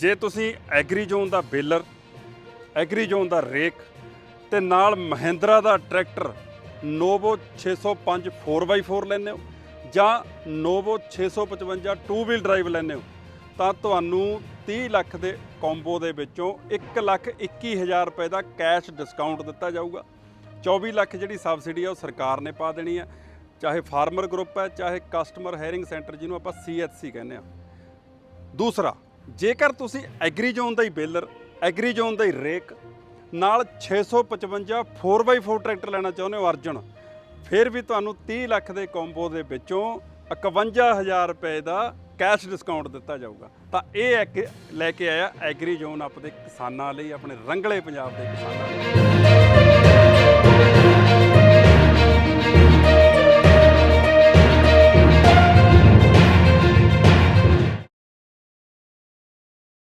ਜੇ ਤੁਸੀਂ agri zone ਦਾ ਬੇਲਰ, ਐਗਰੀ ਜ਼ੋਨ ਦਾ ਰੇਕ ਤੇ ਨਾਲ ਮਹਿੰਦਰਾ ਦਾ ਟਰੈਕਟਰ ਨੋਵੋ 605 4x4 ਲੈਂਦੇ ਹੋ ਜਾਂ ਨੋਵੋ 655 2 ਵੀਲ ਡਰਾਈਵ ਲੈਂਦੇ ਹੋ, ਤਾਂ ਤੁਹਾਨੂੰ 30 ਲੱਖ ਦੇ ਕੰਬੋ ਦੇ ਵਿੱਚੋਂ 1 ਲੱਖ 21 ਹਜ਼ਾਰ ਰੁਪਏ ਦਾ ਕੈਸ਼ ਡਿਸਕਾਊਂਟ ਦਿੱਤਾ ਜਾਊਗਾ। 24 ਲੱਖ ਜਿਹੜੀ ਸਬਸਿਡੀ ਆ ਉਹ ਸਰਕਾਰ ਨੇ ਪਾ ਦੇਣੀ ਆ, ਚਾਹੇ ਫਾਰਮਰ ਗਰੁੱਪ ਹੈ ਚਾਹੇ ਕਸਟਮਰ ਹੈਰਿੰਗ ਸੈਂਟਰ ਜਿਹਨੂੰ ਆਪਾਂ ਸੀਐਚਸੀ ਕਹਿੰਦੇ ਆ। ਦੂਸਰਾ ਜੇਕਰ ਤੁਸੀਂ ਐਗਰੀ ਜ਼ੋਨ ਦਾ ਹੀ ਬੇਲਰ, ਐਗਰੀ ਜ਼ੋਨ ਦਾ ਹੀ ਰੇਕ, ਨਾਲ 655 4x4 ਟਰੈਕਟਰ ਲੈਣਾ ਚਾਹੁੰਦੇ ਹੋ ਅਰਜਨ, ਫਿਰ ਵੀ ਤੁਹਾਨੂੰ 30 ਲੱਖ ਦੇ ਕੰਬੋ ਦੇ ਵਿੱਚੋਂ 51000 ਰੁਪਏ ਦਾ ਕੈਸ਼ ਡਿਸਕਾਊਂਟ ਦਿੱਤਾ ਜਾਊਗਾ। ਤਾਂ ਇਹ ਇੱਕ ਲੈ ਕੇ ਆਇਆ ਐਗਰੀ ਜ਼ੋਨ ਆਪਣੇ ਕਿਸਾਨਾਂ ਲਈ, ਆਪਣੇ ਰੰਗਲੇ ਪੰਜਾਬ ਦੇ ਕਿਸਾਨਾਂ ਲਈ।